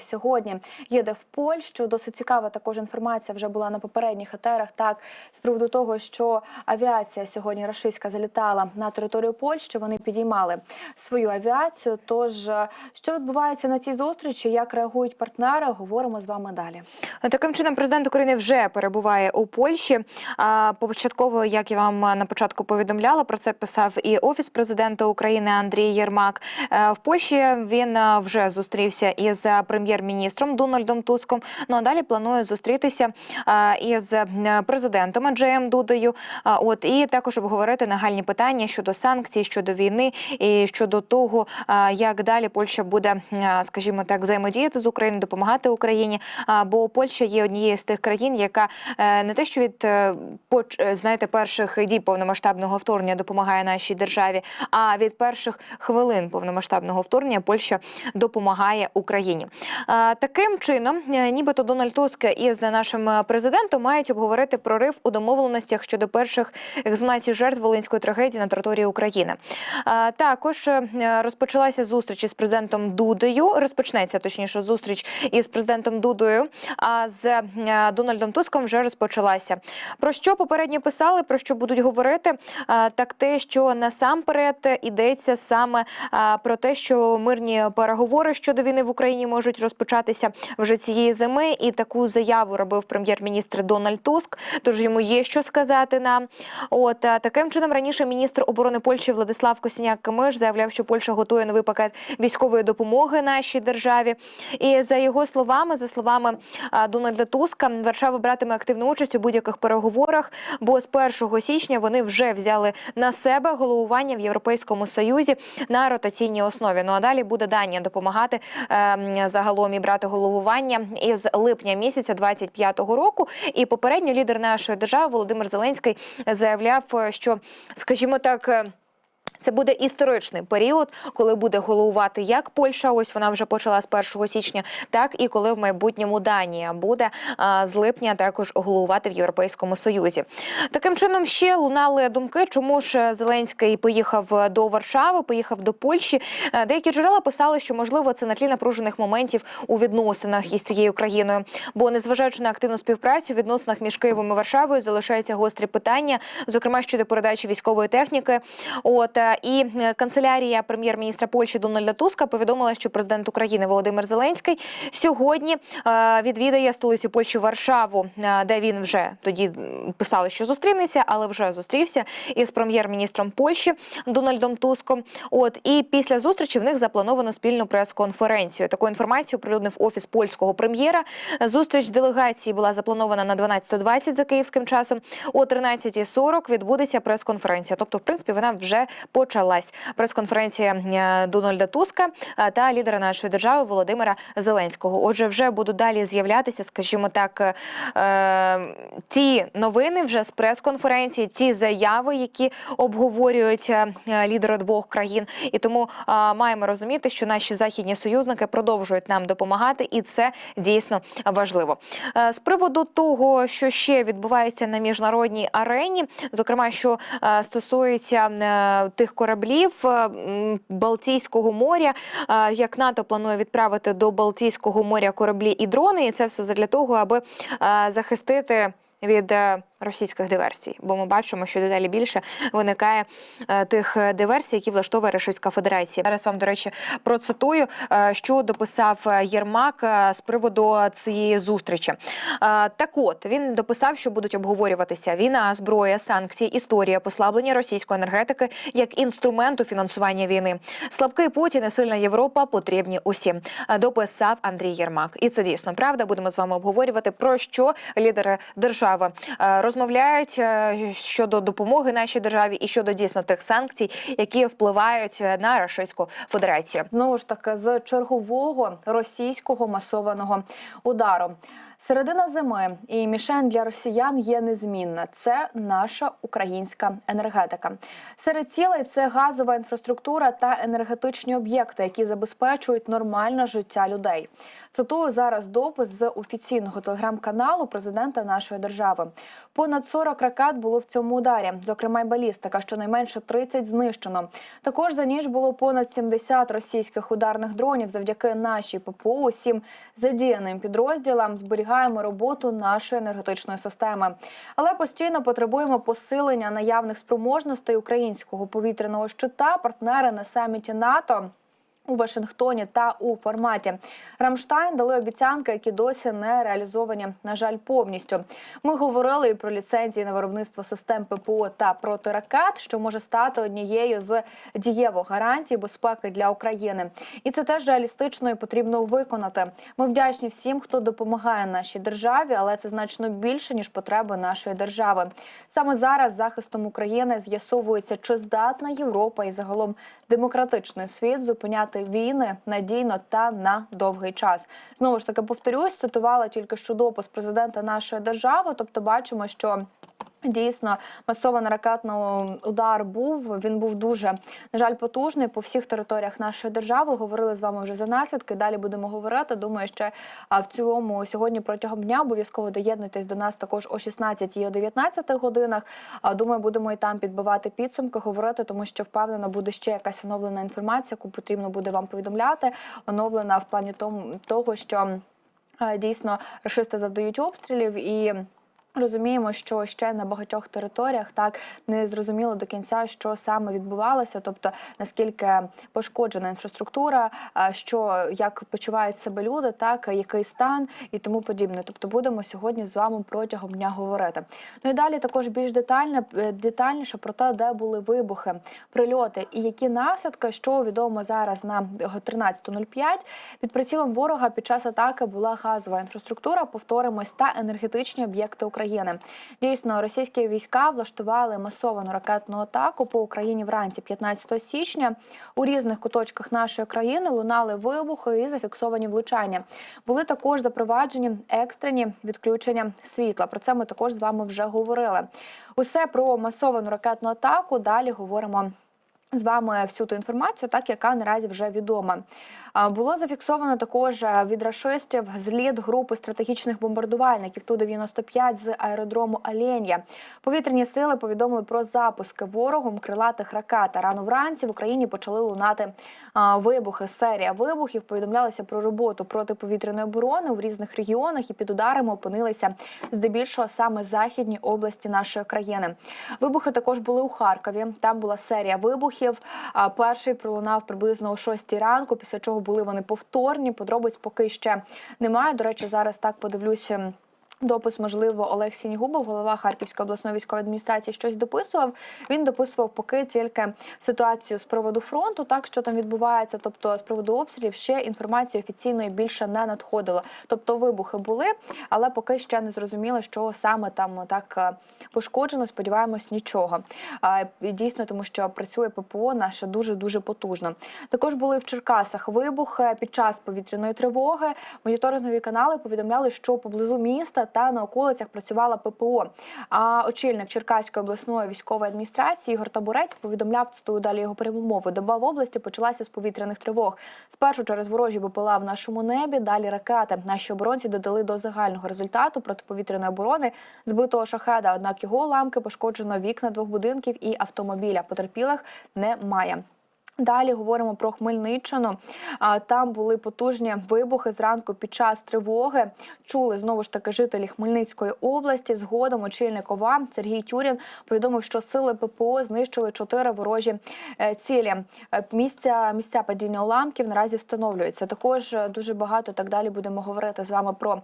Сьогодні їде в Польщу. Досить цікава також інформація вже була на попередніх етерах. Так з приводу того, що авіація сьогодні рашистська залітала на територію Польщі. Вони підіймали свою авіацію. Тож е, що відбувається на цій зустрічі, як реагують партнери, говоримо з вами далі. Таким чином, президент України вже перебуває у Польщі. А, Початково, як я вам на початку повідомляла, про це писав і офіс президента України Андрій Єрмак. Е, В Польщі він е, вже зустрівся із прем'єр-міністром Дональдом Туском. Ну а далі планує зустрітися із е, президентом Анджеєм Дудою. От і також обговорити нагальні питання щодо санкцій, щодо війни і щодо того, як далі Польща буде, скажімо так, взаємодіяти з Україною, допомагати Україні. Бо Польща є однією з тих країн, яка е, не те, що від е, знаєте, перших дій повномасштабного вторгнення допомагає нашій державі, а від перших хвилин повномасштабного вторгнення Польща допомагає Україні. Таким чином, е, нібито Дональд Туск із нашим е, президентом мають обговорити прорив у домовленостях щодо перших ексгумацій жертв волинської трагедії на території України. Також е, розпочалася зустріч із президентом Дудою. Розпочнеться точніше зустріч із президентом Дудою. А з Дональдом Туском вже розпочалася. Про що попередньо писали, про що будуть говорити? Так те, що насамперед йдеться саме про те, що мирні переговори щодо війни в Україні можуть розпочатися вже цієї зими. І таку заяву робив прем'єр-міністр Дональд Туск. Тож йому є що сказати нам. От таким чином раніше міністр оборони Польщі Владислав Косіняк-Камиш заявляв, що Польща готує новий пакет військової допомоги нашій державі. І за його словами, за словами Дональда Туска, Варшава братиме активну участь у будь-яких переговорах, бо з 1 січня вони вже взяли на себе головування в Європейському Союзі на ротаційній основі. Ну а далі буде Данія допомагати ем, загалом і брати головування із липня місяця 25-го року. І попередньо лідер нашої держави Володимир Зеленський заявляв, що, скажімо так. Це буде історичний період, коли буде головувати як Польща, ось вона вже почала з 1 січня, так і коли в майбутньому Данія буде з липня також головувати в Європейському Союзі. Таким чином ще лунали думки, чому ж Зеленський поїхав до Варшави, поїхав до Польщі. Е, Деякі джерела писали, що можливо це на тлі напружених моментів у відносинах із цією країною. Бо незважаючи на активну співпрацю, в відносинах між Києвом і Варшавою залишаються гострі питання, зокрема щодо передачі військової техніки. От е, і е, канцелярія прем'єр-міністра Польщі Дональда Туска повідомила, що президент України Володимир Зеленський сьогодні е, відвідає столицю Польщі Варшаву, е, де він вже тоді писали, що зустрінеться, але вже зустрівся із прем'єр-міністром Польщі Дональдом Туском. От і після зустрічі в них заплановано спільну прес-конференцію. Таку інформацію оприлюднив офіс польського прем'єра. Зустріч делегації була запланована на 12.20 за київським часом. О 13.40 відбудеться прес-конференція. Тобто, в принципі, вона вже почалась. Прес-конференція е, Дональда Туска е, та лідера нашої держави Володимира Зеленського. Отже, вже будуть далі з'являтися, скажімо так, е, ті новини вже з прес-конференції, ті заяви, які обговорюють е, лідери двох країн. І тому маємо розуміти, що наші західні союзники продовжують нам допомагати, і це дійсно важливо. З приводу того, що ще відбувається на міжнародній арені, зокрема, що стосується е, тих кораблів е, Балтійського моря, е, як НАТО планує відправити до Балтійського моря кораблі і дрони, і це все для того, аби е, захистити від російських диверсій, бо ми бачимо, що дедалі більше виникає е, тих е, диверсій, які влаштовує Російська Федерація. Зараз вам, до речі, процитую, е, що дописав Єрмак з приводу цієї зустрічі. Так, от він дописав, що будуть обговорюватися війна, зброя, санкції, історія, послаблення російської енергетики як інструменту фінансування війни. Слабкий Путін і сильна Європа потрібні усім. Дописав Андрій Єрмак, і це дійсно правда. Будемо з вами обговорювати про що лідери держави е, розмовляють е, щодо допомоги нашій державі і щодо дійсно тих санкцій, які впливають е, на Російську Федерацію. Знову ж таки з чергового російського масованого удару. Середина зими і мішень для росіян є незмінна. Це наша українська енергетика. Серед цілей це газова інфраструктура та енергетичні об'єкти, які забезпечують нормальне життя людей. Цитую зараз допис з офіційного телеграм-каналу президента нашої держави. Понад 40 ракет було в цьому ударі, зокрема й балістика, щонайменше 30 знищено. Також за ніч було понад 70 російських ударних дронів. Завдяки нашій ППО, усім задіяним підрозділам зберігаємо роботу нашої енергетичної системи. Але постійно потребуємо посилення наявних спроможностей українського повітряного щита. Партнери на саміті НАТО. У Вашингтоні та у форматі Рамштайн дали обіцянки, які досі не реалізовані. На жаль, повністю. Ми говорили і про ліцензії на виробництво систем ППО та протиракет, що може стати однією з дієвих гарантій безпеки для України. І це теж реалістично і потрібно виконати. Ми вдячні всім, хто допомагає нашій державі, але це значно більше ніж потреби нашої держави. Саме зараз захистом України з'ясовується, чи здатна Європа і загалом демократичний світ зупиняти війни надійно та на довгий час. Знову ж таки повторюсь, цитувала тільки що допис президента нашої держави. Тобто, бачимо, що. Дійсно, масований ракетний удар був. Він був дуже на жаль потужний по всіх територіях нашої держави. Говорили з вами вже за наслідки. Далі будемо говорити. Думаю, що в цілому сьогодні протягом дня обов'язково доєднуйтесь до нас також о 16 і о 19 годинах. Думаю, будемо і там підбивати підсумки, говорити, тому що впевнено буде ще якась оновлена інформація, яку потрібно буде вам повідомляти. Оновлена в плані того, що дійсно рашисти завдають обстрілів і. Розуміємо, що ще на багатьох територіях так не зрозуміло до кінця, що саме відбувалося, тобто наскільки пошкоджена інфраструктура, що як почувають себе люди, так який стан і тому подібне. Тобто будемо сьогодні з вами протягом дня говорити. Ну і далі також більш детально е, детальніше про те, де були вибухи, прильоти і які наслідки, що відомо зараз на 13.05. Під прицілом ворога під час атаки була газова інфраструктура. Повторимось та енергетичні об'єкти України. Дійсно, російські війська влаштували масовану ракетну атаку по Україні вранці 15 січня. У різних куточках нашої країни лунали вибухи і зафіксовані влучання. Були також запроваджені екстрені відключення світла. Про це ми також з вами вже говорили. Усе про масовану ракетну атаку. Далі говоримо. З вами всю ту інформацію, так яка наразі вже відома. Було зафіксовано також е, від рашистів зліт групи стратегічних бомбардувальників Ту-95 з аеродрому Ален'я. Повітряні сили повідомили про запуски ворогом крилатих ракет. Рано вранці в Україні почали лунати вибухи. Серія вибухів повідомлялися про роботу протиповітряної оборони в різних регіонах і під ударами опинилися здебільшого саме західні області нашої країни. Вибухи також були у Харкові. Там була серія вибухів. Перший пролунав приблизно о 6 ранку, після чого були вони повторні. Подробиць поки ще немає. До речі, зараз так подивлюся. Допис, можливо, Олег Сінігубов, голова Харківської обласної військової адміністрації, щось дописував. Він дописував поки тільки ситуацію з приводу фронту, так що там відбувається. Тобто, з приводу обстрілів ще інформації офіційної більше не надходило. Тобто вибухи були, але поки ще не зрозуміло, що саме там так пошкоджено. Сподіваємось, нічого. Дійсно, тому що працює ППО наше дуже дуже потужно. Також були в Черкасах вибухи під час повітряної тривоги. Моніторингові канали повідомляли, що поблизу міста та на околицях працювала ППО. А очільник Черкаської обласної військової адміністрації Ігор Табурець повідомляв цитую далі його перемови. Доба в області почалася з повітряних тривог. Спершу через ворожі БПЛА в нашому небі, далі ракети. Наші оборонці додали до загального результату протиповітряної оборони збитого шахеда. Однак його уламки пошкоджено вікна двох будинків і автомобіля. Потерпілих немає. Далі говоримо про Хмельниччину. Там були потужні вибухи зранку під час тривоги. Чули знову ж таки жителі Хмельницької області. Згодом очільник ОВА Сергій Тюрін повідомив, що сили ППО знищили чотири ворожі е, цілі. Е, Місця місця падіння уламків наразі встановлюються. Також е, дуже багато так далі будемо говорити з вами про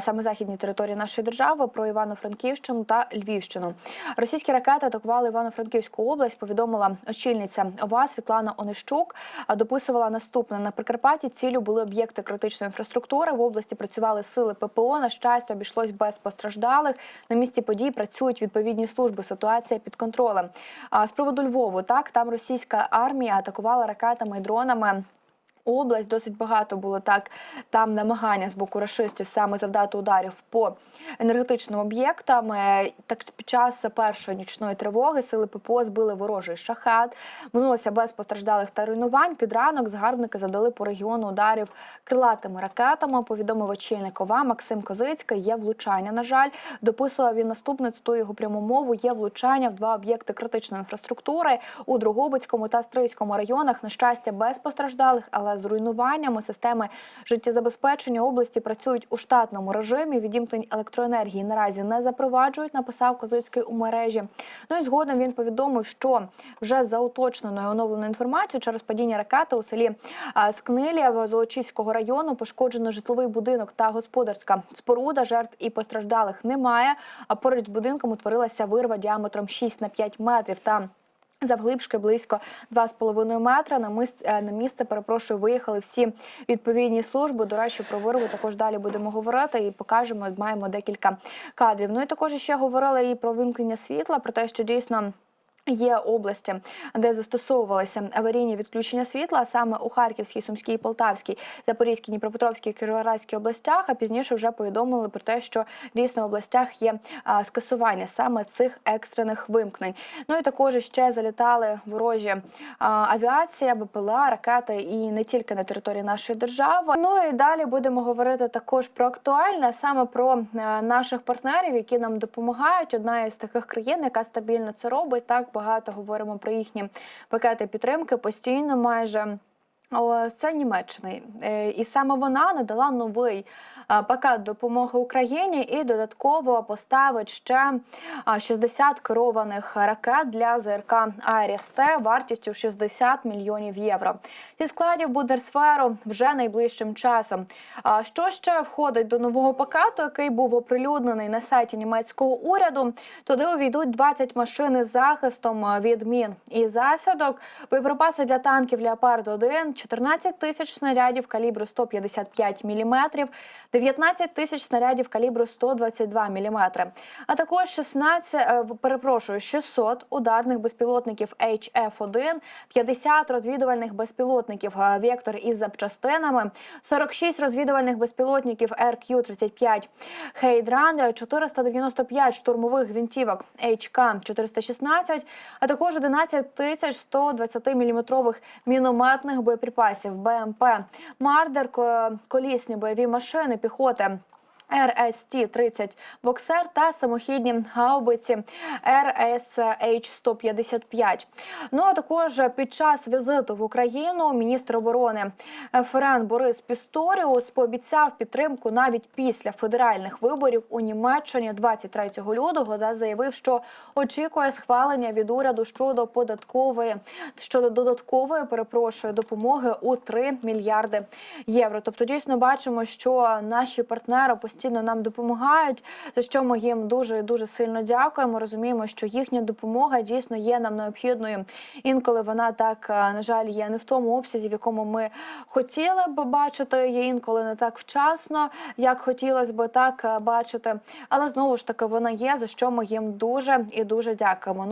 саме західні території нашої держави, про Івано-Франківщину та Львівщину. Російські ракети атакували Івано-Франківську область. Повідомила очільниця ОВА Світлана Онищук. Дописувала наступне на Прикарпатті. Цілю були об'єкти критичної інфраструктури. В області працювали сили ППО. На щастя, обійшлось без постраждалих. На місці подій працюють відповідні служби. Ситуація під контролем. З приводу Львову, так там російська армія атакувала ракетами і дронами. Область. Досить багато було так там намагання з боку рашистів саме завдати ударів по енергетичним об'єктам. Е, Так під час першої нічної тривоги сили ППО збили ворожий шахет. Минулося без постраждалих та руйнувань. Під ранок згарбники завдали по регіону ударів крилатими ракетами. Повідомив очільник ОВА Максим Козицький. Є влучання. На жаль, дописував він наступне цитую його пряму мову. Є влучання в два об'єкти критичної інфраструктури у Другобицькому та Стрийському районах. На щастя, без постраждалих, але з руйнуваннями системи життєзабезпечення області працюють у штатному режимі. Відімкнень електроенергії наразі не запроваджують. Написав Козицький у мережі. Ну і згодом він повідомив, що вже за уточненою оновленою інформацією через падіння ракети у селі Скнилів Золочівського району пошкоджено житловий будинок та господарська споруда. Жертв і постраждалих немає. А поруч з будинком утворилася вирва діаметром 6 на 5 метрів та Завглибшки близько 2,5 метра. На місце, на місце перепрошую, виїхали всі відповідні служби. До речі, про вирву також далі будемо говорити і покажемо. Маємо декілька кадрів. Ну і також ще говорили і про вимкнення світла, про те, що дійсно. Є області, де застосовувалися аварійні відключення світла, саме у Харківській, Сумській, Полтавській, Запорізькій, Дніпропетровській, Кіровоградській областях. А пізніше вже повідомили про те, що дійсно в областях є скасування саме цих екстрених вимкнень. Ну і також ще залітали ворожі авіація, БПЛА, ракети і не тільки на території нашої держави. Ну і далі будемо говорити також про актуальне, саме про е, наших партнерів, які нам допомагають. Одна із таких країн, яка стабільно це робить, так багато говоримо про їхні пакети підтримки постійно майже. Це Німеччина, Е, і саме вона надала новий е, пакет допомоги Україні і додатково поставить ще а, 60 керованих ракет для ЗРК АРСТ вартістю 60 мільйонів євро. Зі складів Будерсферу вже найближчим часом. Що ще входить до нового пакету, який був оприлюднений на сайті німецького уряду? Туди увійдуть 20 машин із захистом е, від мін і засідок, боєприпаси для танків Леопард 1 14 тисяч снарядів калібру 155 мм, 19 тисяч снарядів калібру 122 мм, а також 16, е, перепрошую, 600 ударних безпілотників HF-1, 50 розвідувальних безпілотників е, «Вектор» із запчастинами, 46 розвідувальних безпілотників RQ-35 «Хейдран», 495 штурмових гвинтівок HK-416, а також 11 тисяч 120 мм мінометних боєприпасів БМП «Мардер», колісні бойові машини піхоти. РСТ-30 «Боксер» та самохідні гаубиці РСH-155. Ну а також під час візиту в Україну міністр оборони ФРН Борис Пісторіус пообіцяв підтримку навіть після федеральних виборів у Німеччині 23 лютого та заявив, що очікує схвалення від уряду щодо податкової щодо додаткової перепрошую допомоги у 3 мільярди євро. Тобто, дійсно бачимо, що наші партнери постійно нам допомагають, за що ми їм дуже дуже сильно дякуємо. Розуміємо, що їхня допомога дійсно є нам необхідною. Інколи вона так е, на жаль є не в тому обсязі, в якому ми хотіли б бачити. Є інколи не так вчасно, як хотілося б так е, бачити. Але знову ж таки вона є за що ми їм дуже і дуже дякуємо.